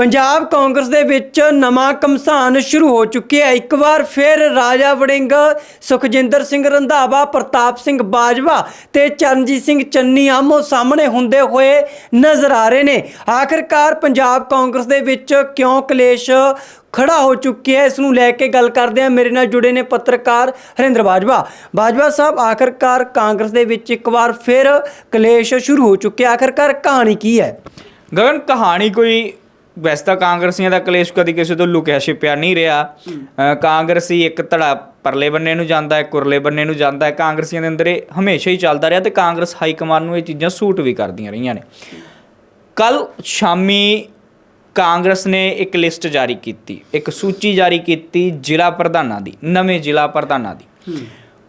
ਪੰਜਾਬ ਕਾਂਗਰਸ ਦੇ ਵਿੱਚ ਨਵਾਂ ਕਮਸਾਨ ਸ਼ੁਰੂ ਹੋ ਚੁੱਕਿਆ ਹੈ। ਇੱਕ ਵਾਰ ਫਿਰ ਰਾਜਾ ਵੜਿੰਗ, ਸੁਖਜਿੰਦਰ ਸਿੰਘ ਰੰਧਾਵਾ, ਪ੍ਰਤਾਪ ਸਿੰਘ ਬਾਜਵਾ ਤੇ ਚਰਨਜੀਤ ਸਿੰਘ ਚੰਨੀ ਆਮੋ ਸਾਹਮਣੇ ਹੁੰਦੇ ਹੋਏ ਨਜ਼ਰ ਆ ਰਹੇ ਨੇ। ਆਖਿਰਕਾਰ ਪੰਜਾਬ ਕਾਂਗਰਸ ਦੇ ਵਿੱਚ ਕਿਉਂ ਕਲੇਸ਼ ਖੜਾ ਹੋ ਚੁੱਕੀ ਹੈ? ਇਸ ਨੂੰ ਲੈ ਕੇ ਗੱਲ ਕਰਦੇ ਹਾਂ। ਮੇਰੇ ਨਾਲ ਜੁੜੇ ਨੇ ਪੱਤਰਕਾਰ ਹਰਿੰਦਰ ਬਾਜਵਾ। ਬਾਜਵਾ ਸਾਹਿਬ, ਆਖਿਰਕਾਰ ਕਾਂਗਰਸ ਦੇ ਵਿੱਚ ਇੱਕ ਵਾਰ ਫਿਰ ਕਲੇਸ਼ ਸ਼ੁਰੂ ਹੋ ਚੁੱਕਿਆ। ਆਖਿਰਕਾਰ ਕਹਾਣੀ ਕੀ ਹੈ? ਗਗਨ, ਕਹਾਣੀ ਕੋਈ ਵੈਸੇ ਤਾਂ ਕਾਂਗਰਸੀਆਂ ਦਾ ਕਲੇਸ਼ ਕਦੀ ਕਿਸੇ ਤੋਂ ਲੁਕਿਆ, ਛਿਪਿਆ ਨਹੀਂ ਰਿਹਾ। ਕਾਂਗਰਸੀ ਇੱਕ ਧੜਾ ਪਰਲੇ ਬੰਨੇ ਨੂੰ ਜਾਂਦਾ ਹੈ, ਕੁਰਲੇ ਬੰਨੇ ਨੂੰ ਜਾਂਦਾ ਹੈ। ਕਾਂਗਰਸੀਆਂ ਦੇ ਅੰਦਰ ਇਹ ਹਮੇਸ਼ਾ ਹੀ ਚੱਲਦਾ ਰਿਹਾ ਤੇ ਕਾਂਗਰਸ ਹਾਈ ਕਮਾਂਡ ਨੂੰ ਇਹ ਚੀਜ਼ਾਂ ਸੂਟ ਵੀ ਕਰਦੀਆਂ ਰਹੀਆਂ ਨੇ। ਕੱਲ ਸ਼ਾਮੀ ਕਾਂਗਰਸ ਨੇ ਇੱਕ ਲਿਸਟ ਜਾਰੀ ਕੀਤੀ, ਇੱਕ ਸੂਚੀ ਜਾਰੀ ਕੀਤੀ ਜ਼ਿਲ੍ਹਾ ਪ੍ਰਧਾਨਾਂ ਦੀ, ਨਵੇਂ ਜ਼ਿਲ੍ਹਾ ਪ੍ਰਧਾਨਾਂ ਦੀ।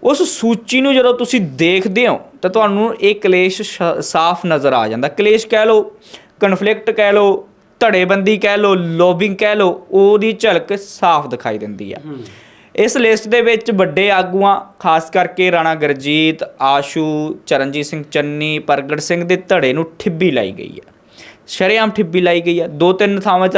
ਉਸ ਸੂਚੀ ਨੂੰ ਜਦੋਂ ਤੁਸੀਂ ਦੇਖਦੇ ਹੋ, ਤਾਂ ਤੁਹਾਨੂੰ ਇਹ ਕਲੇਸ਼ ਸ਼- ਸਾਫ਼ ਨਜ਼ਰ ਆ ਜਾਂਦਾ। ਕਲੇਸ਼ ਕਹਿ ਲਓ ਕਨਫਲਿਕਟ ਕਹਿ ਲਓ ਧੜੇਬੰਦੀ ਕਹਿ ਲਓ ਲੋਬਿੰਗ ਕਹਿ ਲਓ ਉਹਦੀ ਝਲਕ ਸਾਫ਼ ਦਿਖਾਈ ਦਿੰਦੀ ਆ। ਇਸ ਲਿਸਟ ਦੇ ਵਿੱਚ ਵੱਡੇ ਆਗੂਆਂ ਖਾਸ ਕਰਕੇ ਰਾਣਾ ਗਰਜੀਤ ਆਸ਼ੂ ਚਰਨਜੀਤ ਸਿੰਘ ਚੰਨੀ ਪ੍ਰਗਟ ਸਿੰਘ ਦੇ ਧੜੇ ਨੂੰ ਠਿੱਬੀ ਲਾਈ ਗਈ ਹੈ ਸ਼ਰੇਆਮ ਠਿੱਬੀ ਲਾਈ ਗਈ ਹੈ ਦੋ ਤਿੰਨ ਥਾਵਾਂ 'ਚ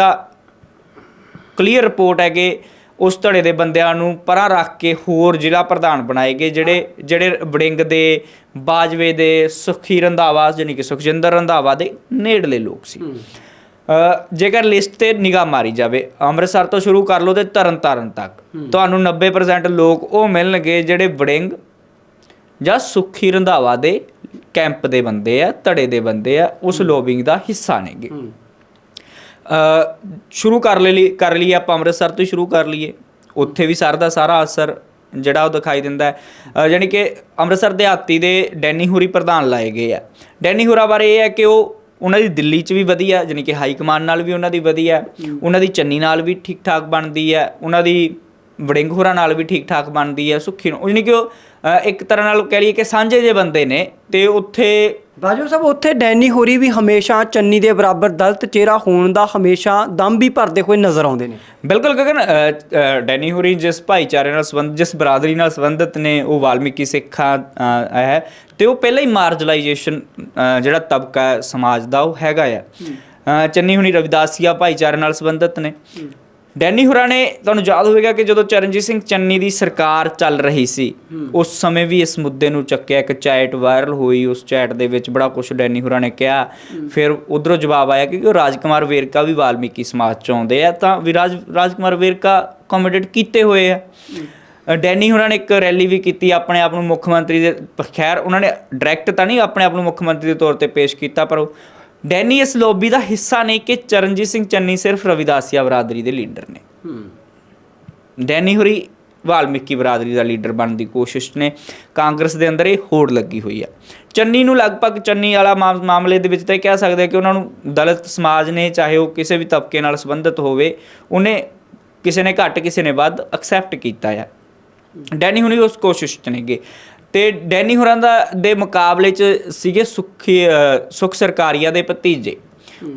ਕਲੀਅਰ ਰਿਪੋਰਟ ਹੈ ਕਿ ਉਸ ਧੜੇ ਦੇ ਬੰਦਿਆਂ ਨੂੰ ਪਰਾਂ ਰੱਖ ਕੇ ਹੋਰ ਜ਼ਿਲ੍ਹਾ ਪ੍ਰਧਾਨ ਬਣਾਏ ਗਏ ਜਿਹੜੇ ਜਿਹੜੇ ਵੜਿੰਗ ਦੇ ਬਾਜਵੇ ਦੇ ਸੁਖੀ ਰੰਧਾਵਾ ਜਾਨੀ ਕਿ ਸੁਖਜਿੰਦਰ ਰੰਧਾਵਾ ਦੇ ਨੇੜਲੇ ਲੋਕ ਸੀ। ਜੇਕਰ ਲਿਸਟ ਤੇ ਨਿਗਾਹ ਮਾਰੀ ਜਾਵੇ ਅੰਮ੍ਰਿਤਸਰ ਤੋਂ ਸ਼ੁਰੂ ਕਰ ਲਓ ਤੇ ਤਰਨਤਾਰਨ ਤੱਕ ਤੁਹਾਨੂੰ 90% ਲੋਕ ਉਹ ਮਿਲਣਗੇ ਜਿਹੜੇ ਵੜਿੰਗ ਜਾਂ ਸੁਖੀ ਰੰਧਾਵਾ ਦੇ ਕੈਂਪ ਦੇ ਬੰਦੇ ਆ ਧੜੇ ਦੇ ਬੰਦੇ ਆ ਉਸ ਲੋਬਿੰਗ ਦਾ ਹਿੱਸਾ ਨੇਗੇ। ਅ ਸ਼ੁਰੂ ਕਰ ਲਈ ਕਰ ਲਈਏ ਆਪਾਂ ਅੰਮ੍ਰਿਤਸਰ ਤੋਂ ਸ਼ੁਰੂ ਕਰ ਲਈਏ। ਉੱਥੇ ਵੀ ਸਰ ਦਾ ਸਾਰਾ ਅਸਰ ਜਿਹੜਾ ਉਹ ਦਿਖਾਈ ਦਿੰਦਾ ਹੈ। ਜਾਣੀ ਕਿ ਅੰਮ੍ਰਿਤਸਰ ਦਿਹਾਤੀ ਦੇ ਡੈਨੀ ਹੁਰੀ ਪ੍ਰਧਾਨ ਲਾਏ ਗਏ ਆ। ਡੈਨੀ ਹੁਰਾ ਬਾਰੇ ਇਹ ਹੈ ਕਿ ਉਹ ਉਹਨਾਂ ਦੀ ਦਿੱਲੀ 'ਚ ਵੀ ਵਧੀਆ, ਜਾਣੀ ਕਿ ਹਾਈ ਕਮਾਂਡ ਨਾਲ ਵੀ ਉਹਨਾਂ ਦੀ ਵਧੀਆ, ਉਹਨਾਂ ਦੀ ਚੰਨੀ ਨਾਲ ਵੀ ਠੀਕ ਠਾਕ ਬਣਦੀ ਹੈ, ਉਹਨਾਂ ਦੀ ਵੜਿੰਗ ਹੋਰਾਂ ਨਾਲ ਵੀ ਠੀਕ ਠਾਕ ਬਣਦੀ ਹੈ, ਸੁੱਖੀ ਨੂੰ ਜਾਣੀ ਕਿ ਉਹ ਇੱਕ ਤਰ੍ਹਾਂ ਨਾਲ ਕਹਿ ਲਈਏ ਕਿ ਸਾਂਝੇ ਜੇ ਬੰਦੇ ਨੇ, ਤੇ ਉੱਥੇ ਬਾਜਵਾ ਸਾਹਿਬ ਉੱਥੇ ਡੈਨੀ ਹੋਰੀ ਵੀ ਹਮੇਸ਼ਾ ਚੰਨੀ ਦੇ ਬਰਾਬਰ ਦਲਤ ਚਿਹਰਾ ਹੋਣ ਦਾ ਹਮੇਸ਼ਾ ਦਮ ਵੀ ਭਰਦੇ ਹੋਏ ਨਜ਼ਰ ਆਉਂਦੇ ਨੇ। ਬਿਲਕੁਲ ਗਗਨ ਅ, ਅ, ਡੈਨੀ ਹੋਰੀ ਜਿਸ ਭਾਈਚਾਰੇ ਨਾਲ ਸੰਬੰਧ ਜਿਸ ਬਰਾਦਰੀ ਨਾਲ ਸੰਬੰਧਿਤ ਨੇ ਉਹ ਵਾਲਮੀਕੀ ਸਿੱਖਾਂ ਅ, ਹੈ ਤੇ ਉਹ ਪਹਿਲਾਂ ਹੀ ਮਾਰਜਲਾਈਜੇਸ਼ਨ ਜਿਹੜਾ ਤਬਕਾ ਹੈ ਸਮਾਜ ਦਾ ਉਹ ਹੈਗਾ ਆ। ਅ, ਚੰਨੀ ਹੁਣੀ ਰਵਿਦਾਸੀਆ ਭਾਈਚਾਰੇ ਨਾਲ ਸੰਬੰਧਿਤ ਨੇ। ਡੈਨੀ ਹੁਰਾਂ ਨੇ ਤੁਹਾਨੂੰ ਯਾਦ ਹੋਵੇਗਾ ਕਿ ਜਦੋਂ ਚਰਨਜੀਤ ਸਿੰਘ ਚੰਨੀ ਦੀ ਸਰਕਾਰ ਚੱਲ ਰਹੀ ਸੀ ਉਸ ਸਮੇਂ ਵੀ ਇਸ ਮੁੱਦੇ ਨੂੰ ਚੱਕਿਆ ਇੱਕ ਚੈਟ ਵਾਇਰਲ ਹੋਈ ਉਸ ਚੈਟ ਦੇ ਵਿੱਚ ਬੜਾ ਕੁਝ ਡੈਨੀ ਹੁਰਾਂ ਨੇ ਕਿਹਾ। ਫਿਰ ਉਧਰੋਂ ਜਵਾਬ ਆਇਆ ਕਿ ਉਹ ਰਾਜਕੁਮਾਰ ਵੇਰਕਾ ਵੀ ਵਾਲਮੀਕੀ ਸਮਾਜ ਚੋਂ ਆਉਂਦੇ ਆ ਤਾਂ ਵੀ ਰਾਜ ਰਾਜਕੁਮਾਰ ਵੇਰਕਾ ਕਮਿਟਡ ਕੀਤੇ ਹੋਏ ਆ। ਡੈਨੀ ਹੁਰਾਂ ਨੇ ਇੱਕ ਰੈਲੀ ਵੀ ਕੀਤੀ ਆਪਣੇ ਆਪ ਨੂੰ ਮੁੱਖ ਮੰਤਰੀ ਦੇ ਖੈਰ ਉਹਨਾਂ ਨੇ ਡਾਇਰੈਕਟ ਤਾਂ ਨਹੀਂ ਆਪਣੇ ਆਪ ਨੂੰ ਮੁੱਖ ਮੰਤਰੀ ਦੇ ਤੌਰ ਤੇ ਪੇਸ਼ ਕੀਤਾ ਪਰ ਡੈਨੀ ਇਸ ਲੌਬੀ ਦਾ ਹਿੱਸਾ ਨਹੀਂ ਕਿ ਚਰਨਜੀਤ ਸਿੰਘ ਚੰਨੀ ਸਿਰਫ ਰਵਿਦਾਸੀਆ ਬਰਾਦਰੀ ਦੇ ਲੀਡਰ ਨੇ। ਡੈਨੀ ਹੁਰੀ ਵਾਲਮੀਕੀ ਬਰਾਦਰੀ ਦਾ ਲੀਡਰ ਬਣਨ ਦੀ ਕੋਸ਼ਿਸ਼ ਨੇ। ਕਾਂਗਰਸ ਦੇ ਅੰਦਰ ਇਹ ਹੋੜ ਲੱਗੀ ਹੋਈ ਆ। ਚੰਨੀ ਨੂੰ ਲਗਭਗ ਚੰਨੀ ਵਾਲਾ ਮਾਮ- ਮਾਮਲੇ ਦੇ ਵਿੱਚ ਤਾਂ ਇਹ ਕਹਿ ਸਕਦੇ ਆ ਕਿ ਉਹਨਾਂ ਨੂੰ ਦਲਿਤ ਸਮਾਜ ਨੇ ਚਾਹੇ ਉਹ ਕਿਸੇ ਵੀ ਤਬਕੇ ਨਾਲ ਸੰਬੰਧਿਤ ਹੋਵੇ ਉਹਨੇ ਕਿਸੇ ਨੇ ਘੱਟ ਕਿਸੇ ਨੇ ਵੱਧ ਐਕਸੈਪਟ ਕੀਤਾ ਆ। ਡੈਨੀ ਹੁਣੀ ਉਸ ਕੋਸ਼ਿਸ਼ ਚ ਨੇਗੇ। ਤੇ ਡੈਨੀ ਹੁਰਾਂ ਦਾ ਦੇ ਮੁਕਾਬਲੇ ਚ ਸੀਗੇ ਸੁਖੀ ਸੁਖ ਸਰਕਾਰੀਆ ਦੇ ਭਤੀਜੇ।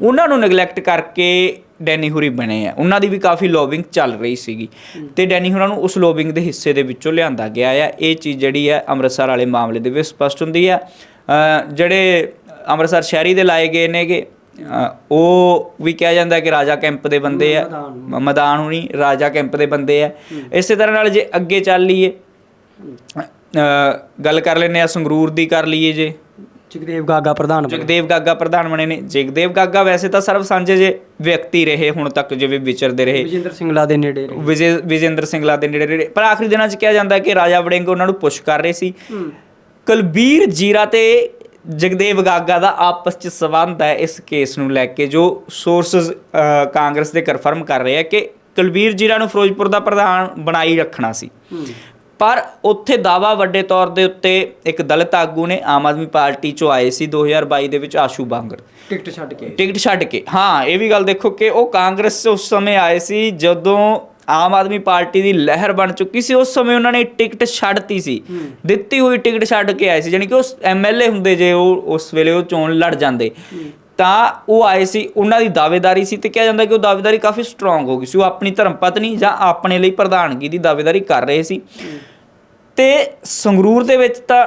ਉਹਨਾਂ ਨੂੰ ਨੈਗਲੈਕਟ ਕਰਕੇ ਡੈਨੀ ਹੁਰੀ ਬਣੇ ਆ। ਉਹਨਾਂ ਦੀ ਵੀ ਕਾਫੀ ਲੋਬਿੰਗ ਚੱਲ ਰਹੀ ਸੀਗੀ। ਤੇ ਡੈਨੀ ਹੁਰਾਂ ਨੂੰ ਉਸ ਲੋਬਿੰਗ ਦੇ ਹਿੱਸੇ ਦੇ ਵਿੱਚੋਂ ਲਿਆਂਦਾ ਗਿਆ ਆ। ਇਹ ਚੀਜ਼ ਜਿਹੜੀ ਹੈ ਅੰਮ੍ਰਿਤਸਰ ਵਾਲੇ ਮਾਮਲੇ ਦੇ ਵਿੱਚ ਸਪਸ਼ਟ ਹੁੰਦੀ ਆ। ਜਿਹੜੇ ਅੰਮ੍ਰਿਤਸਰ ਸ਼ਹਿਰੀ ਦੇ ਲਾਏ ਗਏ ਨੇਗੇ ਉਹ ਵੀ ਕਿਹਾ ਜਾਂਦਾ ਕਿ ਰਾਜਾ ਕੈਂਪ ਦੇ ਬੰਦੇ ਆ। ਮਦਾਨ ਹੁਣੀ। ਰਾਜਾ ਕੈਂਪ ਦੇ ਬੰਦੇ ਆ। ਇਸੇ ਤਰ੍ਹਾਂ ਨਾਲ ਜੇ ਅੱਗੇ ਚੱਲ ਲਈਏ ਗੱਲ ਕਰ ਲੈਨੇ ਆ ਸੰਗਰੂਰ ਦੀ ਕਰ ਲਈਏ ਜੇ। ਜਗਦੇਵ ਗਾਗਾ ਪ੍ਰਧਾਨ ਬਣੇ। ਜਗਦੇਵ ਗਾਗਾ ਪ੍ਰਧਾਨ ਬਣੇ ਨੇ। ਜਗਦੇਵ ਗਾਗਾ ਵੈਸੇ ਤਾਂ ਸਰਵ ਸਾਂਝੇ ਜੇ ਵਿਅਕਤੀ ਰਹੇ ਹੁਣ ਤੱਕ ਜਿਵੇਂ ਵਿਚਰਦੇ ਰਹੇ। ਵਿਜੇਂਦਰ ਸਿੰਘਲਾ ਦੇ ਨੇੜੇ ਰਹੇ। ਵਿਜੇ ਵਿਜੇਂਦਰ ਸਿੰਘਲਾ ਦੇ ਨੇੜੇ ਨੇੜੇ ਪਰ ਆਖਰੀ ਦਿਨਾਂ 'ਚ ਕਿਹਾ ਜਾਂਦਾ ਕਿ ਰਾਜਾ ਵੜਿੰਗ ਉਹਨਾਂ ਨੂੰ ਪੁਸ਼ ਕਰ ਰਹੇ ਸੀ। ਕੁਲਬੀਰ ਜੀਰਾ ਤੇ ਜਗਦੇਵ ਗਾਗਾ ਦਾ ਆਪਸ 'ਚ ਸਬੰਧ ਹੈ ਇਸ ਕੇਸ ਨੂੰ ਲੈ ਕੇ ਜੋ ਸੋਰਸਸ ਕਾਂਗਰਸ ਦੇ ਕਨਫਰਮ ਕਰ ਰਹੇ ਆ ਕਿ ਕੁਲਬੀਰ ਜੀਰਾ ਨੂੰ ਫਿਰੋਜ਼ਪੁਰ ਦਾ ਪ੍ਰਧਾਨ ਬਣਾਈ ਰੱਖਣਾ ਸੀ। ਪਰ ਉੱਥੇ ਦਾਵਾ ਵੱਡੇ ਤੌਰ ਦੇ ਉੱਤੇ ਇੱਕ ਦਲਿਤ ਆਗੂ ਨੇ ਆਮ ਆਦਮੀ ਪਾਰਟੀ ਚੋਂ ਆਏ ਸੀ 2022 ਦੇ ਵਿੱਚ ਆਸ਼ੂ ਬਾਂਗਰ ਟਿਕਟ ਛੱਡ ਕੇ ਟਿਕਟ ਛੱਡ ਕੇ। ਹਾਂ ਇਹ ਵੀ ਗੱਲ ਦੇਖੋ ਕਿ ਉਹ ਕਾਂਗਰਸ 'ਚ ਉਸ ਸਮੇਂ ਆਏ ਸੀ ਜਦੋਂ ਆਮ ਆਦਮੀ ਪਾਰਟੀ ਦੀ ਲਹਿਰ ਬਣ ਚੁੱਕੀ ਸੀ। ਉਸ ਸਮੇਂ ਉਹਨਾਂ ਨੇ ਟਿਕਟ ਛੱਡਤੀ ਸੀ। ਦਿੱਤੀ ਹੋਈ ਟਿਕਟ ਛੱਡ ਕੇ ਆਏ ਸੀ। ਯਾਨੀ ਕਿ ਉਹ ਐਮਐਲਏ ਹੁੰਦੇ ਜੇ ਉਹ ਉਸ ਵੇਲੇ ਉਹ ਚੋਣ ਲੜ ਜਾਂਦੇ। ਤਾਂ ਉਹ ਆਏ ਸੀ, ਉਹਨਾਂ ਦੀ ਦਾਅਵੇਦਾਰੀ ਸੀ ਤੇ ਕਿਹਾ ਜਾਂਦਾ ਕਿ ਉਹ ਦਾਅਵੇਦਾਰੀ ਕਾਫੀ ਸਟਰੋਂਗ ਹੋ ਗਈ ਸੀ। ਉਹ ਆਪਣੀ ਧਰਮ ਪਤਨੀ ਜਾਂ ਆਪਣੇ ਲਈ ਪ੍ਰਧਾਨਗੀ ਦੀ ਦਾਅਵੇਦਾਰੀ ਕਰ ਰਹੇ ਸੀ। ਤੇ ਸੰਗਰੂਰ ਦੇ ਵਿੱਚ ਤਾਂ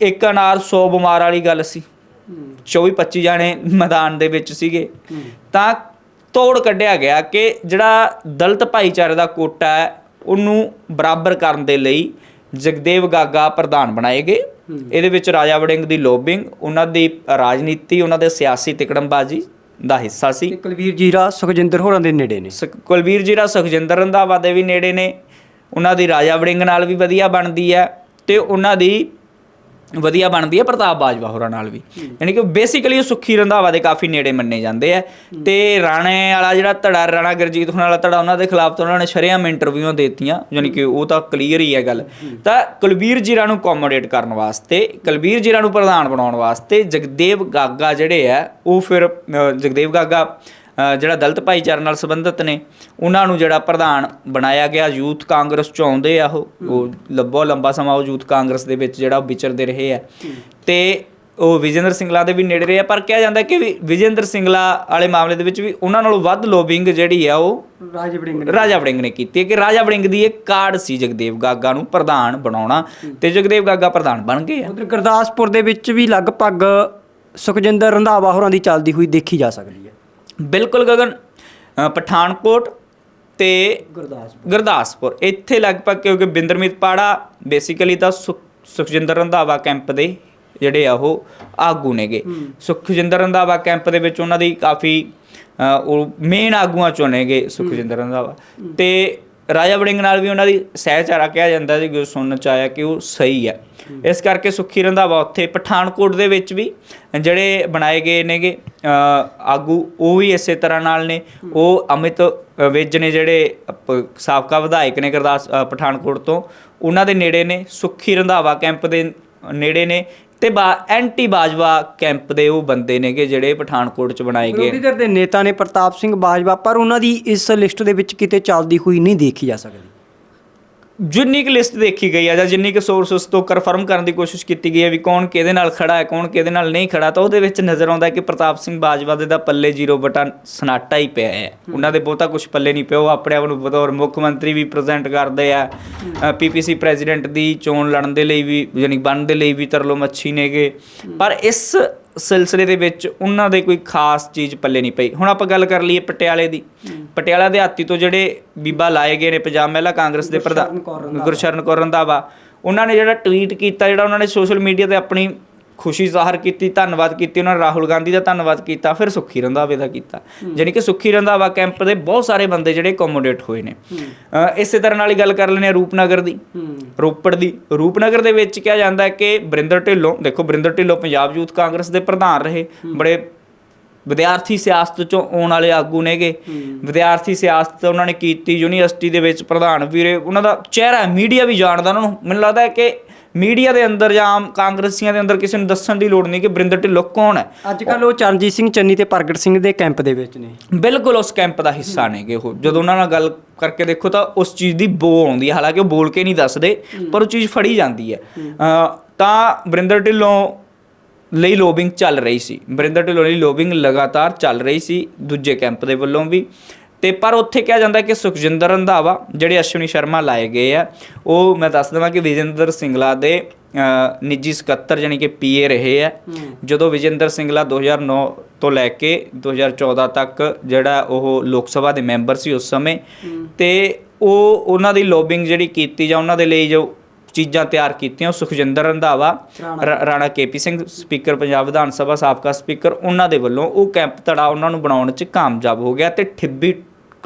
ਇੱਕ ਅਨਾਰ 100 ਬਿਮਾਰ ਵਾਲੀ ਗੱਲ ਸੀ। 24 25 ਜਾਣੇ ਮੈਦਾਨ ਦੇ ਵਿੱਚ ਸੀਗੇ। ਤਾਂ ਤੋੜ ਕੱਢਿਆ ਗਿਆ ਕਿ ਜਿਹੜਾ ਦਲਿਤ ਭਾਈਚਾਰੇ ਦਾ ਕੋਟਾ ਹੈ, ਉਹਨੂੰ ਬਰਾਬਰ ਕਰਨ ਦੇ ਲਈ ਜਗਦੇਵ ਗਾਗਾ ਪ੍ਰਧਾਨ ਬਣਾਏ ਗਏ। ਇਹਦੇ ਵਿੱਚ ਰਾਜਾ ਵੜਿੰਗ ਦੀ ਲੋਬਿੰਗ ਉਹਨਾਂ ਦੀ ਰਾਜਨੀਤੀ ਉਹਨਾਂ ਦੇ ਸਿਆਸੀ ਤਿਕੜਮਬਾਜ਼ੀ ਦਾ ਹਿੱਸਾ ਸੀ। ਕੁਲਵੀਰ ਜੀਰਾ ਸੁਖਜਿੰਦਰ ਹੋਰਾਂ ਦੇ ਨੇੜੇ ਨੇ। ਕੁਲਵੀਰ ਜੀਰਾ ਸੁਖਜਿੰਦਰ ਰੰਧਾਵਾ ਦੇ ਵੀ ਨੇੜੇ ਨੇ। ਉਹਨਾਂ ਦੀ ਰਾਜਾ ਵੜਿੰਗ ਨਾਲ ਵੀ ਵਧੀਆ ਬਣਦੀ ਹੈ ਤੇ ਉਹਨਾਂ ਦੀ ਵਧੀਆ ਬਣਦੀ ਹੈ ਪ੍ਰਤਾਪ ਬਾਜਵਾ ਹੋਰਾਂ ਨਾਲ ਵੀ। ਯਾਨੀ ਕਿ ਬੇਸਿਕਲੀ ਉਹ ਸੁੱਖੀ ਰੰਧਾਵਾ ਦੇ ਕਾਫੀ ਨੇੜੇ ਮੰਨੇ ਜਾਂਦੇ ਆ। ਤੇ ਰਾਣੇ ਵਾਲਾ ਜਿਹੜਾ ਧੜਾ ਰਾਣਾ ਗੁਰਜੀਤ ਹੋਣ ਵਾਲਾ ਧੜਾ ਉਹਨਾਂ ਦੇ ਖਿਲਾਫ ਤਾਂ ਉਹਨਾਂ ਨੇ ਸ਼ਰੇਆਮ ਇੰਟਰਵਿਊਆਂ ਦਿੱਤੀਆਂ ਯਾਨੀ ਕਿ ਉਹ ਤਾਂ ਕਲੀਅਰ ਹੀ ਹੈ ਗੱਲ। ਤਾਂ ਕੁਲਬੀਰ ਜੀਰਾ ਨੂੰ ਕੋਮੋਡੇਟ ਕਰਨ ਵਾਸਤੇ ਕੁਲਬੀਰ ਜੀਰਾ ਨੂੰ ਪ੍ਰਧਾਨ ਬਣਾਉਣ ਵਾਸਤੇ ਜਗਦੇਵ ਗਾਗਾ ਜਿਹੜੇ ਆ ਉਹ ਫਿਰ ਜਗਦੇਵ ਗਾਗਾ ਜਿਹੜਾ ਦਲਿਤ ਭਾਈਚਾਰੇ ਨਾਲ ਸੰਬੰਧਿਤ ਨੇ ਉਹਨਾਂ ਨੂੰ ਜਿਹੜਾ ਪ੍ਰਧਾਨ ਬਣਾਇਆ ਗਿਆ ਯੂਥ ਕਾਂਗਰਸ ਚ ਆਉਂਦੇ ਆ ਉਹ। ਉਹ ਲੰਬਾ ਲੰਬਾ ਸਮਾਂ ਉਹ ਯੂਥ ਕਾਂਗਰਸ ਦੇ ਵਿੱਚ ਜਿਹੜਾ ਵਿਚਰਦੇ ਰਹੇ ਆ। ਤੇ ਉਹ ਵਿਜੇਂਦਰ ਸਿੰਗਲਾ ਦੇ ਵੀ ਨੇੜੇ ਰਹੇ ਆ ਪਰ ਕਿਹਾ ਜਾਂਦਾ ਕਿ ਵੀ ਵਿਜੇਂਦਰ ਸਿੰਗਲਾ ਵਾਲੇ ਮਾਮਲੇ ਦੇ ਵਿੱਚ ਵੀ ਉਹਨਾਂ ਨਾਲੋਂ ਵੱਧ ਲੋਬਿੰਗ ਜਿਹੜੀ ਆ ਉਹ ਰਾਜ ਵੜਿੰਗ ਰਾਜਾ ਵੜਿੰਗ ਨੇ ਕੀਤੀ ਹੈ ਕਿ ਰਾਜਾ ਵੜਿੰਗ ਦੀ ਇੱਕ ਕਾਰਡ ਸੀ ਜਗਦੇਵ ਗਾਗਾ ਨੂੰ ਪ੍ਰਧਾਨ ਬਣਾਉਣਾ ਤੇ ਜਗਦੇਵ ਗਾਗਾ ਪ੍ਰਧਾਨ ਬਣ ਗਏ ਆ। ਉਧਰ ਗੁਰਦਾਸਪੁਰ ਦੇ ਵਿੱਚ ਵੀ ਲਗਭਗ ਸੁਖਜਿੰਦਰ ਰੰਧਾਵਾ ਹੋਰਾਂ ਦੀ ਚੱਲਦੀ ਹੋਈ ਦੇਖੀ ਜਾ ਸਕਦੀ ਹੈ। ਬਿਲਕੁਲ ਗਗਨ ਪਠਾਨਕੋਟ ਤੇ ਗੁਰਦਾਸਪੁਰ। ਗੁਰਦਾਸਪੁਰ। ਇੱਥੇ ਲਗਭਗ ਕਿਉਂਕਿ ਬਿੰਦਰਮੀਤ ਪਾੜਾ ਬੇਸਿਕਲੀ ਤਾਂ ਸੁਖ- ਸੁਖਜਿੰਦਰ ਰੰਧਾਵਾ ਕੈਂਪ ਦੇ ਜਿਹੜੇ ਆ ਉਹ ਆਗੂ ਨੇਗੇ। ਸੁਖਜਿੰਦਰ ਰੰਧਾਵਾ ਕੈਂਪ ਦੇ ਵਿੱਚ ਉਹਨਾਂ ਦੀ ਕਾਫੀ ਉਹ ਮੇਨ ਆਗੂਆਂ ਚੋਂ ਨੇਗੇ ਸੁਖਜਿੰਦਰ ਰੰਧਾਵਾ। ਤੇ ਰਾਜਾ ਵੜਿੰਗ ਨਾਲ ਵੀ ਉਹਨਾਂ ਦੀ ਸਹਿਚਾਰਾ ਕਿਹਾ ਜਾਂਦਾ ਜੀ ਜੋ ਸੁਣਨ ਚ ਆਇਆ ਕਿ ਉਹ ਸਹੀ ਹੈ। ਇਸ ਕਰਕੇ ਸੁਖੀ ਰੰਧਾਵਾ ਉੱਥੇ ਪਠਾਨਕੋਟ ਦੇ ਵਿੱਚ ਵੀ ਜਿਹੜੇ ਬਣਾਏ ਗਏ ਨੇਗੇ ਆਗੂ ਉਹ ਵੀ ਇਸੇ ਤਰ੍ਹਾਂ ਨਾਲ ਨੇ। ਉਹ ਅਮਿਤ ਅ, ਵਿਜ ਨੇ ਜਿਹੜੇ ਸਾਬਕਾ ਵਿਧਾਇਕ ਨੇ ਗੁਰਦਾਸ ਪਠਾਨਕੋਟ ਤੋਂ ਉਹਨਾਂ ਦੇ ਨੇੜੇ ਨੇ। ਸੁਖੀ ਰੰਧਾਵਾ ਕੈਂਪ ਦੇ ਨੇੜੇ ਨੇ। ਤੇ ਬਾ ਐਂਟੀ ਬਾਜਵਾ ਕੈਂਪ ਦੇ ਉਹ ਬੰਦੇ ਨੇਗੇ ਜਿਹੜੇ ਪਠਾਨਕੋਟ ਚ ਬਣਾਏ ਗਏ। ਵਿਰੋਧੀ ਧਿਰ ਦੇ ਨੇਤਾ ਨੇ ਪ੍ਰਤਾਪ ਸਿੰਘ ਬਾਜਵਾ, ਪਰ ਉਹਨਾਂ ਦੀ ਇਸ ਲਿਸਟ ਦੇ ਵਿੱਚ ਕਿਤੇ ਚੱਲਦੀ ਹੋਈ ਨਹੀਂ ਦੇਖੀ ਜਾ ਸਕਦੀ। ਜਿੰਨੀ ਕੁ ਲਿਸਟ ਦੇਖੀ ਗਈ ਆ ਜਾਂ ਜਿੰਨੀ ਕੁ ਸੋਰਸਸ ਤੋਂ ਕਨਫਰਮ ਕਰਨ ਦੀ ਕੋਸ਼ਿਸ਼ ਕੀਤੀ ਗਈ ਹੈ ਵੀ ਕੌਣ ਕਿਹਦੇ ਨਾਲ ਖੜਾ ਹੈ ਕੌਣ ਕਿਹਦੇ ਨਾਲ ਨਹੀਂ ਖੜਾ ਤਾਂ ਉਹਦੇ ਵਿੱਚ ਨਜ਼ਰ ਆਉਂਦਾ ਕਿ ਪ੍ਰਤਾਪ ਸਿੰਘ ਬਾਜਵਾ ਦੇ ਦਾ ਪੱਲੇ ਜ਼ੀਰੋ ਬਟਾ ਸਨਾਟਾ ਹੀ ਪਿਆ ਹੈ। ਉਹਨਾਂ ਦੇ ਬਹੁਤਾ ਕੁਝ ਪੱਲੇ ਨਹੀਂ ਪਿਆ ਉਹ ਆਪਣੇ ਆਪ ਨੂੰ ਬਤੌਰ ਮੁੱਖ ਮੰਤਰੀ ਵੀ ਪ੍ਰੈਜ਼ੈਂਟ ਕਰਦੇ ਆ। ਪੀਪੀਸੀ ਪ੍ਰੈਜ਼ੀਡੈਂਟ ਦੀ ਚੋਣ ਲੜਨ ਦੇ ਲਈ ਵੀ ਯਾਨੀ ਬਣਨ ਦੇ ਲਈ ਵੀ ਤਰਲੋ ਮੱਛੀ ਨੇਗੇ ਪਰ ਇਸ ਸਿਲਸਿਲੇ ਦੇ ਵਿੱਚ ਉਹਨਾਂ ਦੇ ਕੋਈ ਖਾਸ ਚੀਜ਼ ਪੱਲੇ ਨਹੀਂ ਪਈ। ਹੁਣ ਆਪਾਂ ਗੱਲ ਕਰ ਲਈਏ ਪਟਿਆਲੇ ਦੀ। ਪਟਿਆਲਾ ਦੇ ਹਾਤੀ ਤੋਂ ਜਿਹੜੇ ਬੀਬਾ ਲਾਏ ਗਏ ਨੇ ਪੰਜਾਬ ਮਹਿਲਾ ਕਾਂਗਰਸ ਦੇ ਪ੍ਰਧਾਨ ਗੁਰਸ਼ਰਨ ਕੌਰ ਰੰਧਾਵਾ। ਉਹਨਾਂ ਨੇ ਜਿਹੜਾ ਟਵੀਟ ਕੀਤਾ ਜਿਹੜਾ ਉਹਨਾਂ ਨੇ ਸੋਸ਼ਲ ਮੀਡੀਆ ਤੇ ਆਪਣੀ ਖੁਸ਼ੀ ਜ਼ਾਹਰ ਕੀਤੀ ਧੰਨਵਾਦ ਕੀਤੀ ਉਹਨਾਂ ਨੇ ਰਾਹੁਲ ਗਾਂਧੀ ਦਾ ਧੰਨਵਾਦ ਕੀਤਾ ਫਿਰ ਸੁੱਖੀ ਰੰਧਾਵੇ ਦਾ ਕੀਤਾ। ਜਾਣੀ ਕਿ ਸੁੱਖੀ ਰੰਧਾਵਾ ਕੈਂਪ ਦੇ ਬਹੁਤ ਸਾਰੇ ਬੰਦੇ ਜਿਹੜੇ ਅਕੋਮੋਡੇਟ ਹੋਏ ਨੇ। ਇਸੇ ਤਰ੍ਹਾਂ ਨਾਲ ਹੀ ਗੱਲ ਕਰ ਹਾਂ ਰੂਪਨਗਰ ਦੀ। ਰੋਪੜ ਦੀ। ਰੂਪਨਗਰ ਦੇ ਵਿੱਚ ਕਿਹਾ ਜਾਂਦਾ ਹੈ ਕਿ ਬਰਿੰਦਰ ਢਿੱਲੋਂ ਦੇਖੋ ਬਰਿੰਦਰ ਢਿੱਲੋਂ ਪੰਜਾਬ ਯੂਥ ਕਾਂਗਰਸ ਦੇ ਪ੍ਰਧਾਨ ਰਹੇ। ਬੜੇ ਵਿਦਿਆਰਥੀ ਸਿਆਸਤ ਚੋਂ ਆਉਣ ਵਾਲੇ ਆਗੂ ਨੇਗੇ। ਵਿਦਿਆਰਥੀ ਸਿਆਸਤ ਉਹਨਾਂ ਨੇ ਕੀਤੀ ਯੂਨੀਵਰਸਿਟੀ ਦੇ ਵਿੱਚ ਪ੍ਰਧਾਨ ਵੀਰੇ ਉਹਨਾਂ ਦਾ ਚਿਹਰਾ ਮੀਡੀਆ ਵੀ ਜਾਣਦਾ ਉਹਨਾਂ ਨੂੰ। ਮੈਨੂੰ ਲੱਗਦਾ ਹੈ ਕਿ ਮੀਡੀਆ ਦੇ ਅੰਦਰ ਜਾਂ ਆਮ ਕਾਂਗਰਸੀਆਂ ਦੇ ਅੰਦਰ ਕਿਸੇ ਨੂੰ ਦੱਸਣ ਦੀ ਲੋੜ ਨਹੀਂ ਕਿ ਬਰਿੰਦਰ ਢਿੱਲੋਂ ਕੌਣ ਹੈ? ਅੱਜ ਕੱਲ ਉਹ ਚਰਨਜੀਤ ਸਿੰਘ ਚੰਨੀ ਤੇ ਪ੍ਰਗਟ ਸਿੰਘ ਦੇ ਕੈਂਪ ਦੇ ਵਿੱਚ ਨੇ। ਬਿਲਕੁਲ ਉਸ ਕੈਂਪ ਦਾ ਹਿੱਸਾ ਨੇਗੇ ਉਹ। ਜਦੋਂ ਉਹਨਾਂ ਨਾਲ ਗੱਲ ਕਰਕੇ ਦੇਖੋ ਤਾਂ ਉਸ ਚੀਜ਼ ਦੀ ਬੋ ਆਉਂਦੀ ਹੈ। ਹਾਲਾਂਕਿ ਉਹ ਬੋਲ ਕੇ ਨਹੀਂ ਦੱਸਦੇ ਪਰ ਉਹ ਚੀਜ਼ ਫੜੀ ਜਾਂਦੀ ਹੈ। ਤਾਂ ਬਰਿੰਦਰ ਢਿੱਲੋਂ ਲਈ ਲੋਬਿੰਗ ਚੱਲ ਰਹੀ ਸੀ। ਬਰਿੰਦਰ ਢਿੱਲੋਂ ਲਈ ਲੋਬਿੰਗ ਲਗਾਤਾਰ ਚੱਲ ਰਹੀ ਸੀ। ਦੂਜੇ ਕੈਂਪ ਦੇ ਵੱਲੋਂ ਵੀ। ਤੇ ਪਰ ਉੱਥੇ ਕਿਹਾ ਜਾਂਦਾ ਕਿ ਸੁਖਜਿੰਦਰ ਰੰਧਾਵਾ ਜਿਹੜੇ ਅਸ਼ਵਨੀ ਸ਼ਰਮਾ ਲਾਏ ਗਏ ਆ ਉਹ ਮੈਂ ਦੱਸ ਦਵਾਂ ਕਿ ਵਿਜੇਂਦਰ ਸਿੰਗਲਾ ਦੇ ਨਿੱਜੀ ਸਕੱਤਰ ਯਾਨੀ ਕਿ ਪੀਏ ਰਹੇ ਆ। ਜਦੋਂ ਵਿਜੇਂਦਰ ਸਿੰਗਲਾ 2009 ਤੋਂ ਲੈ ਕੇ 2014 ਤੱਕ ਜਿਹੜਾ ਉਹ ਲੋਕ ਸਭਾ ਦੇ ਮੈਂਬਰ ਸੀ ਉਸ ਸਮੇਂ ਤੇ ਉਹ ਉਹਨਾਂ ਦੀ ਲੋਬਿੰਗ ਜਿਹੜੀ ਕੀਤੀ ਜਾਂ ਉਹਨਾਂ ਦੇ ਲਈ ਜੋ ਚੀਜ਼ਾਂ ਤਿਆਰ ਕੀਤੀਆਂ ਉਹ ਸੁਖਜਿੰਦਰ ਰੰਧਾਵਾ ਰਾਣਾ। ਕੇਪੀ ਸਿੰਘ ਸਪੀਕਰ ਪੰਜਾਬ ਵਿਧਾਨ ਸਭਾ ਸਾਬਕਾ ਸਪੀਕਰ ਉਹਨਾਂ ਦੇ ਵੱਲੋਂ ਉਹ ਕੈਂਪ ਧੜਾ ਉਹਨਾਂ ਨੂੰ ਬਣਾਉਣ 'ਚ ਕਾਮਯਾਬ ਹੋ ਗਿਆ ਤੇ ਠਿੱਬੀ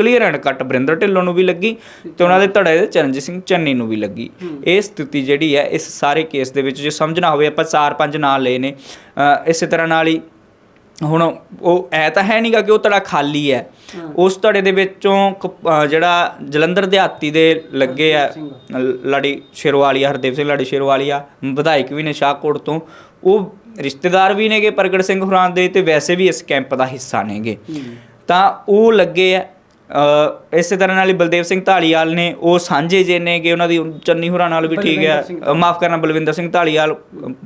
ਕਲੀਅਰ ਐਂਡ ਕੱਟ ਬਰਿੰਦਰ ਢਿੱਲੋਂ ਨੂੰ ਵੀ ਲੱਗੀ ਤੇ ਉਹਨਾਂ ਦੇ ਧੜੇ ਦੇ ਚਰਨਜੀਤ ਸਿੰਘ ਚੰਨੀ ਨੂੰ ਵੀ ਲੱਗੀ। ਇਹ ਸਥਿਤੀ ਜਿਹੜੀ ਹੈ ਇਸ ਸਾਰੇ ਕੇਸ ਦੇ ਵਿੱਚ ਜੇ ਸਮਝਣਾ ਹੋਵੇ ਆਪਾਂ ਚਾਰ ਪੰਜ ਨਾਂ ਲਏ ਨੇ। ਇਸੇ ਤਰ੍ਹਾਂ ਨਾਲ ਹੀ ਹੁਣ ਉਹ ਐ ਤਾਂ ਹੈ ਨਹੀਂਗਾ ਕਿ ਉਹ ਧੜਾ ਖਾਲੀ ਹੈ। ਉਸ ਧੜੇ ਦੇ ਵਿੱਚੋਂ ਜਿਹੜਾ ਜਲੰਧਰ ਦਿਹਾਤੀ ਦੇ ਲੱਗੇ ਆ ਲਾੜੀ ਸ਼ੇਰਵਾਲੀਆ ਹਰਦੇਵ ਸਿੰਘ ਲਾੜੀ ਸ਼ੇਰਵਾਲੀਆ ਵਿਧਾਇਕ ਵੀ ਨੇ ਸ਼ਾਹਕੋਟ ਤੋਂ। ਉਹ ਰਿਸ਼ਤੇਦਾਰ ਵੀ ਨੇਗੇ ਪ੍ਰਗਟ ਸਿੰਘ ਹੁਰਾਂ ਦੇ ਤੇ ਵੈਸੇ ਵੀ ਇਸ ਕੈਂਪ ਦਾ ਹਿੱਸਾ ਨੇਗੇ। ਤਾਂ ਉਹ ਲੱਗੇ ਆ ਇਸੇ ਤਰ੍ਹਾਂ ਨਾਲ ਹੀ ਬਲਦੇਵ ਸਿੰਘ ਢਾਲੀਵਾਲ ਨੇ ਉਹ ਸਾਂਝੇ ਜੇ ਨੇਗੇ ਉਹਨਾਂ ਦੀ ਚੰਨੀ ਹੁਰਾਂ ਨਾਲ ਵੀ ਠੀਕ ਹੈ। ਮਾਫ ਕਰਨਾ ਬਲਵਿੰਦਰ ਸਿੰਘ ਢਾਲੀਵਾਲ ਅ,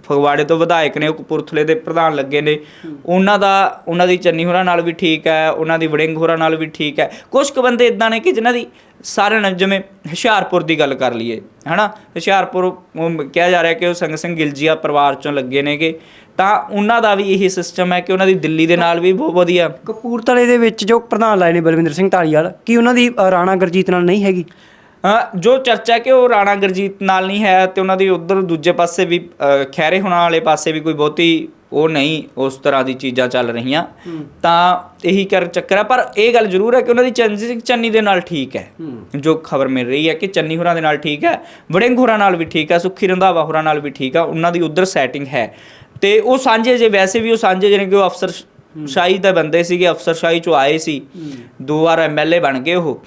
ਫਗਵਾੜੇ ਤੋਂ ਵਿਧਾਇਕ ਨੇ ਉਹ ਕਪੂਰਥਲੇ ਦੇ ਪ੍ਰਧਾਨ ਲੱਗੇ ਨੇ। ਉਹਨਾਂ ਦਾ ਉਹਨਾਂ ਦੀ ਚੰਨੀ ਹੋਰਾਂ ਨਾਲ ਵੀ ਠੀਕ ਹੈ ਉਹਨਾਂ ਦੀ ਵੜਿੰਗ ਹੋਰਾਂ ਨਾਲ ਵੀ ਠੀਕ ਹੈ। ਕੁਝ ਕੁ ਬੰਦੇ ਇਦਾਂ ਨੇ ਕਿ ਜਿਨ੍ਹਾਂ ਦੀ ਸਾਰਿਆਂ ਨਾਲ ਜਿਵੇਂ ਹੁਸ਼ਿਆਰਪੁਰ ਦੀ ਗੱਲ ਕਰ ਲਈਏ ਹਨਾ? ਹੁਸ਼ਿਆਰਪੁਰ ਕਿਹਾ ਜਾ ਰਿਹਾ ਕਿ ਉਹ ਸੰਗ ਸਿੰਘ ਗਿਲਜੀਆ ਪਰਿਵਾਰ ਚੋਂ ਲੱਗੇ ਨੇਗੇ। ਤਾਂ ਉਹਨਾਂ ਦਾ ਵੀ ਇਹੀ ਸਿਸਟਮ ਹੈ ਕਿ ਉਹਨਾਂ ਦੀ ਦਿੱਲੀ ਦੇ ਨਾਲ ਵੀ ਬਹੁਤ ਵਧੀਆ। ਕਪੂਰਥਲੇ ਦੇ ਵਿੱਚ ਜੋ ਪ੍ਰਧਾਨ ਲਾਏ ਨੇ ਬਲਵਿੰਦਰ ਸਿੰਘ ਢਾਲੀਵਾਲ ਕੀ ਉਹਨਾਂ ਦੀ ਰਾਣਾ ਗੁਰਜੀਤ ਨਾਲ ਨਹੀਂ ਹੈਗੀ? ਹਾਂ ਜੋ ਚਰਚਾ ਕਿ ਉਹ ਰਾਣਾ ਗੁਰਜੀਤ ਨਾਲ ਨਹੀਂ ਹੈ ਤੇ ਉਹਨਾਂ ਦੀ ਉਧਰ ਦੂਜੇ ਪਾਸੇ ਵੀ ਖੈਰੇ ਹੁਣਾਂ ਵਾਲੇ ਪਾਸੇ ਵੀ ਕੋਈ ਬਹੁਤੀ ਉਹ ਨਹੀਂ ਉਸ ਤਰ੍ਹਾਂ ਦੀ ਚੀਜ਼ਾਂ ਚੱਲ ਰਹੀਆਂ। ਤਾਂ ਇਹੀ ਕਰ ਚੱਕਰ ਹੈ ਪਰ ਇਹ ਗੱਲ ਜ਼ਰੂਰ ਹੈ ਕਿ ਉਹਨਾਂ ਦੀ ਚੰਨੀ ਸਿੰਘ ਚੰਨੀ ਦੇ ਨਾਲ ਠੀਕ ਹੈ। ਜੋ ਖਬਰ ਮਿਲ ਰਹੀ ਹੈ ਕਿ ਚੰਨੀ ਹੋਰਾਂ ਦੇ ਨਾਲ ਠੀਕ ਹੈ ਵੜਿੰਗ ਹੋਰਾਂ ਨਾਲ ਵੀ ਠੀਕ ਹੈ ਸੁੱਖੀ ਰੰਧਾਵਾ ਹੋਰਾਂ ਨਾਲ ਵੀ ਠੀਕ ਹੈ ਉਹਨਾਂ ਦੀ ਉਧਰ ਸੈਟਿੰਗ ਹੈ। ਤੇ ਉਹ ਸਾਂਝੇ ਜੇ ਵੈਸੇ ਵੀ ਉਹ ਸਾਂਝੇ ਜਿਹੜੇ ਕਿ ਉਹ ਅਫਸਰ ਸ਼ਾਹੀ ਦੇ ਬੰਦੇ ਸੀਗੇ ਅਫਸਰ ਸ਼ਾਹੀ ਚੋਂ ਆਏ ਸੀ। ਦੋ ਵਾਰ ਐਮਐਲਏ ਬਣ ਗਏ ਉਹ।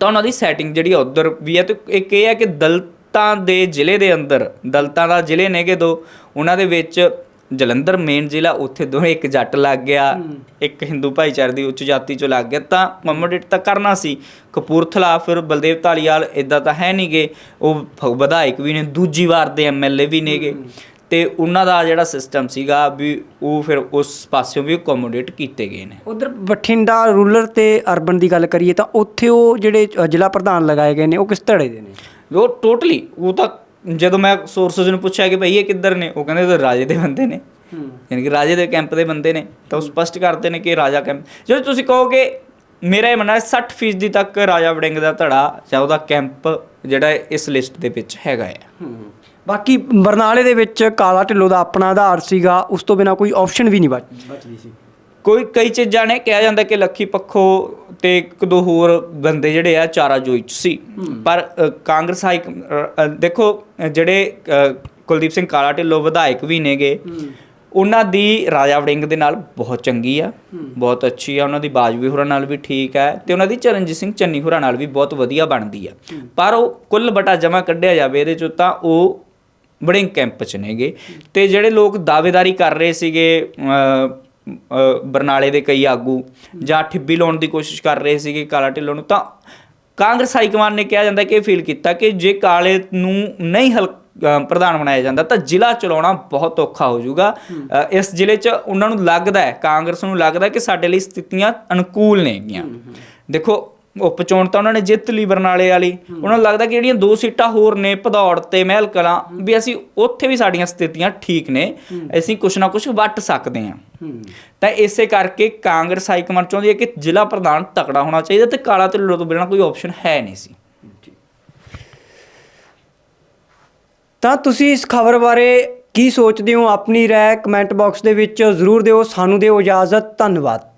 ਤਾਂ ਉਹਨਾਂ ਦੀ ਸੈਟਿੰਗ ਜਿਹੜੀ ਉਧਰ ਵੀ ਹੈ ਤੇ ਇੱਕ ਇਹ ਹੈ ਕਿ ਦਲਤਾਂ ਦੇ ਜ਼ਿਲ੍ਹੇ ਦੇ ਅੰਦਰ ਦਲਤਾਂ ਦਾ ਜ਼ਿਲ੍ਹੇ ਨੇਗੇ ਦੋ ਉਹਨਾਂ ਦੇ ਵਿੱਚ ਜਲੰਧਰ ਮੇਨ ਜ਼ਿਲ੍ਹਾ ਉੱਥੇ ਦੋਵੇਂ ਇੱਕ ਜੱਟ ਲੱਗ ਗਿਆ ਇੱਕ ਹਿੰਦੂ ਭਾਈਚਾਰੇ ਦੀ ਉੱਚ ਜਾਤੀ ਚੋਂ ਲੱਗ ਗਿਆ। ਤਾਂ ਕਮੋਡੇਟ ਤਾਂ ਕਰਨਾ ਸੀ। ਕਪੂਰਥਲਾ ਫਿਰ ਬਲਦੇਵ ਢਾਲੀਵਾਲ ਇਦਾਂ ਤਾਂ ਹੈ ਨਹੀਂਗੇ ਉਹ ਵਿਧਾਇਕ ਵੀ ਨੇ ਦੂਜੀ ਵਾਰ ਦੇ ਐਮਐਲਏ ਵੀ ਨੇਗੇ। ਤੇ ਉਹਨਾਂ ਦਾ ਜਿਹੜਾ ਸਿਸਟਮ ਸੀਗਾ ਵੀ ਉਹ ਫਿਰ ਉਸ ਪਾਸਿਓਂ ਵੀ ਅਕੋਮੋਡੇਟ ਕੀਤੇ ਗਏ ਨੇ। ਉਧਰ ਬਠਿੰਡਾ ਰੂਰਲ ਤੇ ਅਰਬਨ ਦੀ ਗੱਲ ਕਰੀਏ ਤਾਂ ਉੱਥੇ ਉਹ ਜਿਹੜੇ ਜ਼ਿਲ੍ਹਾ ਪ੍ਰਧਾਨ ਲਗਾਏ ਗਏ ਨੇ ਉਹ ਕਿਸ ਧੜੇ ਦੇ ਨੇ? ਉਹ ਟੋਟਲੀ ਉਹ ਤਾਂ ਜਦੋਂ ਮੈਂ ਸੋਰਸਸ ਨੂੰ ਪੁੱਛਿਆ ਕਿ ਭਈ ਇਹ ਕਿੱਧਰ ਨੇ ਉਹ ਕਹਿੰਦੇ ਉਹ ਰਾਜੇ ਦੇ ਬੰਦੇ ਨੇ। ਯਾਨੀ ਕਿ ਰਾਜੇ ਦੇ ਕੈਂਪ ਦੇ ਬੰਦੇ ਨੇ ਤਾਂ ਉਹ ਸਪਸ਼ਟ ਕਰਦੇ ਨੇ ਕਿ ਰਾਜਾ ਕੈਂਪ ਜਦੋਂ ਤੁਸੀਂ ਕਹੋਗੇ ਮੇਰਾ ਇਹ ਮੰਨਣਾ ਹੈ 60% ਤੱਕ ਰਾਜਾ ਵੜਿੰਗ ਦਾ ਧੜਾ ਜਾਂ ਉਹਦਾ ਕੈਂਪ ਜਿਹੜਾ ਇਸ ਲਿਸਟ ਦੇ ਵਿੱਚ ਹੈਗਾ ਹੈ। ਬਾਕੀ ਬਰਨਾਲੇ ਦੇ ਵਿੱਚ ਕਾਲਾ ਢਿੱਲੋਂ ਦਾ ਆਪਣਾ ਆਧਾਰ ਸੀਗਾ ਉਸ ਤੋਂ ਬਿਨਾ ਕੋਈ ਆਪਸ਼ਨ ਵੀ ਨਹੀਂ ਬਚ- ਬਚਦੀ ਸੀ। ਕੋਈ ਕਈ ਚੀਜ਼ਾਂ ਨੇ ਕਿਹਾ ਜਾਂਦਾ ਕਿ ਲੱਖੀ ਪੱਖੋ ਤੇ ਇੱਕ ਦੋ ਹੋਰ ਬੰਦੇ ਜਿਹੜੇ ਆ ਚਾਰਾ ਜੋਈ ਚ ਸੀ। ਪਰ ਕਾਂਗਰਸ ਹਾਈ ਦੇਖੋ ਜਿਹੜੇ ਕੁਲਦੀਪ ਸਿੰਘ ਕਾਲਾ ਢਿੱਲੋਂ ਵਿਧਾਇਕ ਵੀ ਨੇਗੇ ਉਹਨਾਂ ਦੀ ਰਾਜਾ ਵੜਿੰਗ ਦੇ ਨਾਲ ਬਹੁਤ ਚੰਗੀ ਆ ਬਹੁਤ ਅੱਛੀ ਆ ਉਹਨਾਂ ਦੀ ਬਾਜਵੀ ਹੋਰਾਂ ਨਾਲ ਵੀ ਠੀਕ ਹੈ ਤੇ ਉਹਨਾਂ ਦੀ ਚਰਨਜੀਤ ਸਿੰਘ ਚੰਨੀ ਹੋਰਾਂ ਨਾਲ ਵੀ ਬਹੁਤ ਵਧੀਆ ਬਣਦੀ ਆ। ਪਰ ਉਹ ਕੁੱਲ ਬਟਾ ਜਮਾ ਕੱਢਿਆ ਜਾਵੇ ਇਹਦੇ ਚੋਂ ਤਾਂ ਉਹ ਬੜਿੰਗ ਕੈਂਪ ਚ ਨੇਗੇ। ਤੇ ਜਿਹੜੇ ਲੋਕ ਦਾਅਵੇਦਾਰੀ ਕਰ ਰਹੇ ਸੀਗੇ ਬਰਨਾਲੇ ਦੇ ਕਈ ਆਗੂ ਜਾਂ ਠਿੱਬੀ ਲਾਉਣ ਦੀ ਕੋਸ਼ਿਸ਼ ਕਰ ਰਹੇ ਸੀਗੇ ਕਾਲਾ ਢਿੱਲੋਂ ਨੂੰ ਤਾਂ ਕਾਂਗਰਸ ਹਾਈ ਕਮਾਂਡ ਨੇ ਕਿਹਾ ਜਾਂਦਾ ਕਿ ਇਹ ਫੀਲ ਕੀਤਾ ਕਿ ਜੇ ਕਾਲੇ ਨੂੰ ਨਹੀਂ ਹਲ ਪ੍ਰਧਾਨ ਬਣਾਇਆ ਜਾਂਦਾ ਤਾਂ ਜ਼ਿਲ੍ਹਾ ਚਲਾਉਣਾ ਬਹੁਤ ਔਖਾ ਹੋ ਜਾਊਗਾ। ਇਸ ਜ਼ਿਲ੍ਹੇ 'ਚ ਉਹਨਾਂ ਨੂੰ ਲੱਗਦਾ ਹੈ ਕਾਂਗਰਸ ਨੂੰ ਲੱਗਦਾ ਕਿ ਸਾਡੇ ਲਈ ਸਥਿਤੀਆਂ ਅਨੁਕੂਲ ਨੇਗੀਆਂ। ਦੇਖੋ ਉਪ ਚੋਣ ਤਾਂ ਉਹਨਾਂ ਨੇ ਜਿੱਤ ਲਈ ਬਰਨਾਲੇ ਵਾਲੀ। ਉਹਨਾਂ ਨੂੰ ਲੱਗਦਾ ਕਿ ਜਿਹੜੀਆਂ ਦੋ ਸੀਟਾਂ ਹੋਰ ਨੇ ਭਦੌੜ ਤੇ ਮਹਿਲ ਕਲਾਂ ਵੀ ਅਸੀਂ ਉੱਥੇ ਵੀ ਸਾਡੀਆਂ ਸਥਿਤੀਆਂ ਠੀਕ ਨੇ। ਅਸੀਂ ਕੁਛ ਨਾ ਕੁਛ ਵੱਟ ਸਕਦੇ ਹਾਂ। ਤਾਂ ਇਸੇ ਕਰਕੇ ਕਾਂਗਰਸ ਹਾਈ ਕਮਾਂਡ ਚਾਹੁੰਦੀ ਹੈ ਕਿ ਜ਼ਿਲ੍ਹਾ ਪ੍ਰਧਾਨ ਤਕੜਾ ਹੋਣਾ ਚਾਹੀਦਾ ਤੇ ਕਾਲਾ ਤੇ ਤੋਂ ਬਿਨਾਂ ਕੋਈ ਆਪਸ਼ਨ ਹੈ ਨਹੀਂ ਸੀ। ਤਾਂ ਤੁਸੀਂ ਇਸ ਖਬਰ ਬਾਰੇ ਕੀ ਸੋਚਦੇ ਹੋ? ਆਪਣੀ ਰਾਏ ਕਮੈਂਟ ਬਾਕਸ ਦੇ ਵਿੱਚ ਜ਼ਰੂਰ ਦਿਓ। ਸਾਨੂੰ ਦਿਓ ਇਜਾਜ਼ਤ। ਧੰਨਵਾਦ।